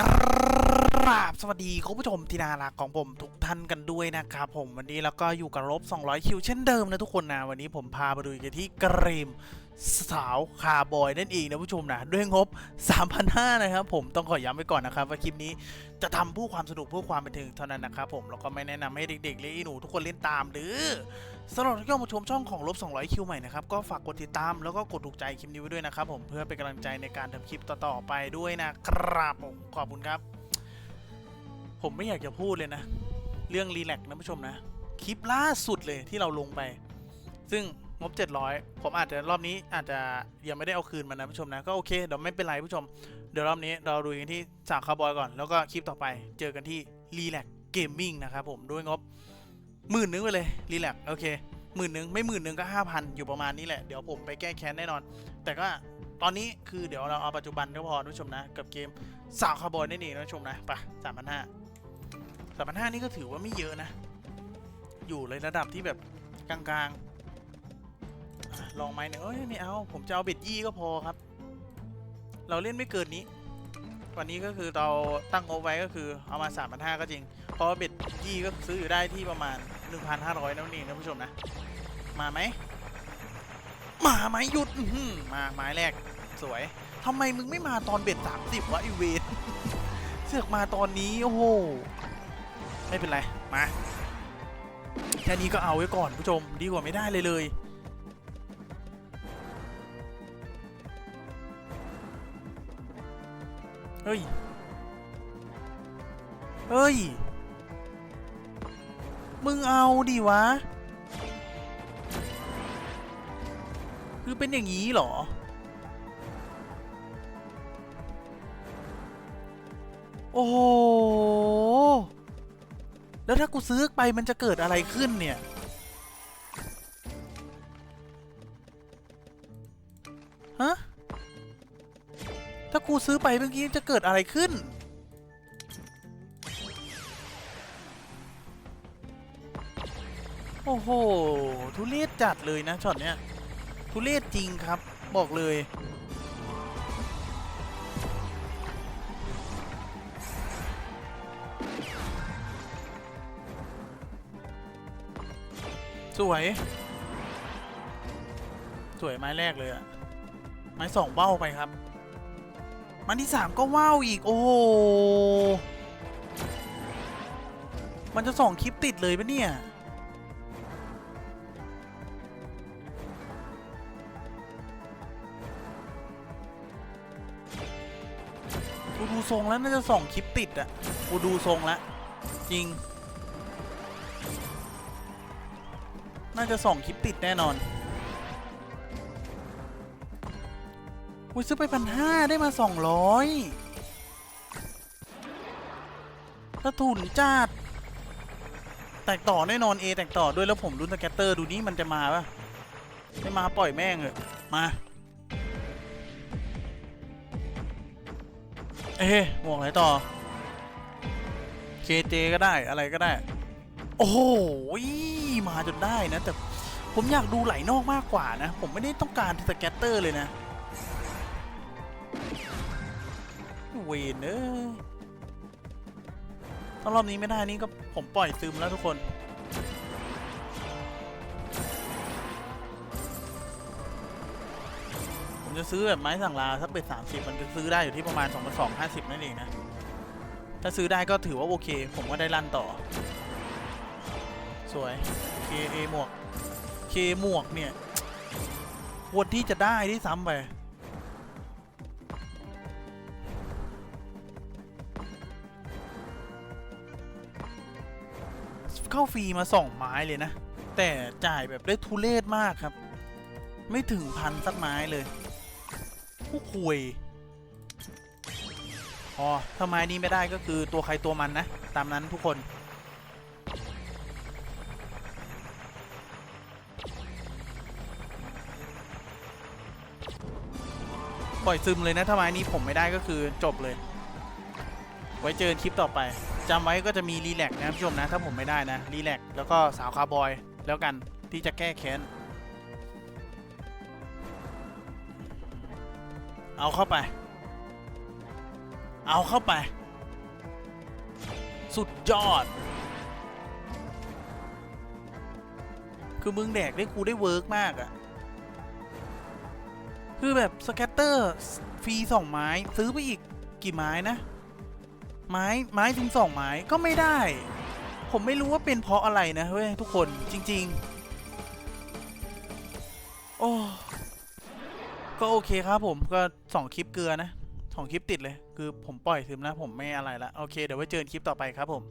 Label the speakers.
Speaker 1: ครับสวัสดีคุณผู้ชมที่น่ารักของผมทุกท่านกันด้วยนะครับผมวันนี้แล้วก็อยู่กับลบ200 คิวเช่นเดิมนะทุกคนนะ วันนี้ผมพาไปดูกันที่เกรมสาวคาบอยนั่นเองนะผู้ชมนะด้วยงบ 3,500นะครับผมต้องขอย้ำไว้ก่อนนะครับว่าคลิปนี้จะทำเพื่อความสนุกเพื่อความบันเทิงเท่านั้นนะครับผมแล้วก็ไม่แนะนำให้เด็กๆและอีหนูทุกคนเล่นตามหรือสำหรับที่เข้ามาชมช่องของลบ200 คิวใหม่นะครับก็ฝากกดติดตามแล้วก็กดถูกใจคลิปนี้ไว้ด้วยนะครับผมเพื่อเป็นกำลังใจในการทำคลิปต่อๆไปด้วยนะครับผมขอบคุณครับ ผมไม่อยากจะพูดเลยนะ เรื่องรีแลกนะผู้ชมนะ คลิปล่าสุดเลยที่เราลงไป ซึ่ง งบ 700 ผมอาจจะรอบนี้อาจจะยังไม่ได้เอาคืนมานะผู้ชมนะก็โอเคเดี๋ยวไม่เป็นไรผู้ชม เดี๋ยวรอบนี้เราดูกันที่สาวคาร์บอยก่อน แล้วก็คลิปต่อไปเจอกันที่รีแลกเกมมิ่งนะครับผมด้วยงบหมื่นนึงไปเลยรีแลกโอเคหมื่นนึงไม่หมื่นนึงก็ห้าพันอยู่ประมาณนี้แหละเดี๋ยวผมไปแก้แค้นแน่นอน แต่ก็ตอนนี้คือเดี๋ยวเราเอาปัจจุบันก็พอผู้ชมนะ กับเกมสาวคาร์บอยนั่นเองนะผู้ชมนะไปสามพันห้าสามพันห้านี่ก็ถือว่าไม่เยอะนะ อยู่เลยระดับที่แบบกลางๆ ลองไหมเนี่ยเอ้ยไม่เอาผมจะเอาเบ็ดยี่ก็พอครับ เราเล่นไม่เกินนี้ วันนี้ก็คือเราตั้งงบไว้ก็คือเอามา3 5 0 0ก็จริง เพราะเบ็ดยี่ก็ซื้ออยู่ได้ที่ประมาณ 1,500นั่นเองนะผู้ชมนะ มาไหมมาไหมหยุดมาไม้แรกสวยทำไมมึงไม่มาตอนเบ็ด30วะไอเวนเสือกมาตอนนี้โอ้โหไม่เป็นไรมาแค่นี้ก็เอาไว้ก่อนผู้ชมดีกว่าไม่ได้เลยเลย เฮ้ย เฮ้ย มึงเอาดิวะ คือเป็นอย่างนี้เหรอ โอ้โห แล้วถ้ากูซื้อไปมันจะเกิดอะไรขึ้นเนี่ยฮะ ถ้ากูซื้อไปเมื่อกี้จะเกิดอะไรขึ้น โอ้โห ทุเรศจัดเลยนะช็อตเนี้ย ทุเรศจริงครับ บอกเลย สวย สวยไม้แรกเลยอะไม้สองเบ้าไปครับ มันที่สามก็ว้าวอีก โอ้โหมันจะส่องคลิปติดเลยปะเนี่ย กูดูทรงแล้วน่าจะส่องคลิปติดอะกูดูทรงแล้ว จริง น่าจะส่องคลิปติดแน่นอน อุ้ยซื้อไปพันห้าได้มาสองร้อยถ้าทุนจัดแตกต่อแน่นอนเอแตกต่อด้วยแล้วผมรุ่นสแกตเตอร์ดูนี่มันจะมาปะไม่มาปล่อยแม่งเถอะมาเอ๊ะหมวกไหนต่อ KJ ก็ได้อะไรก็ได้ โอ้โหมาจนได้นะ แต่ผมอยากดูไหลนอกมากกว่านะ ผมไม่ได้ต้องการสแกตเตอร์เลยนะ เวนเออถ้ารอบนี้ไม่ได้นี่ก็ผมปล่อยซึมแล้วทุกคนผมจะซื้อแบบไม้สั่งลาถ้าเป็นสามสิบมันจะซื้อได้อยู่ที่ประมาณสองพันสองห้าสิบนั่นเองนะ ถ้าซื้อได้ก็ถือว่าโอเค ผมก็ได้ลั่นต่อ สวย K A หมวก K หมวกเนี่ยควรที่จะได้ที่ซ้ำไป เข้าฟรีมาสองไม้เลยนะ แต่จ่ายแบบได้ทุเลศมากครับ ไม่ถึงพันสักไม้เลยผู้คุยอ๋อถ้าไม้นี้ไม่ได้ก็คือตัวใครตัวมันนะ ตามนั้นทุกคนปล่อยซึมเลยนะถ้าไม้นี้ผมไม่ได้ก็คือจบเลย ไว้เจอคลิปต่อไป จำไว้ก็จะมีรีแลกนะครับผู้ชมนะ ถ้าผมไม่ได้นะรีแลกแล้วก็สาวคาร์บอยแล้วกันที่จะแก้แค้น เอาเข้าไป เอาเข้าไป สุดยอด คือมึงแดกได้กูได้เวิร์กมากอะคือแบบสแกตเตอร์ฟรีสองไม้ ซื้อไปอีกกี่ไม้นะ ไม้ไม้ถึงสองไม้ก็ไม่ได้ ผมไม่รู้ว่าเป็นเพราะอะไรนะเว้ยทุกคนจริง ๆ โอ้ก็โอเคครับผมก็สองคลิปเกลือนะสองคลิปติดเลย คือผมปล่อยถึมแล้วผมไม่อะไรละโอเคเดี๋ยวไว้เจอคลิปต่อไปครับผม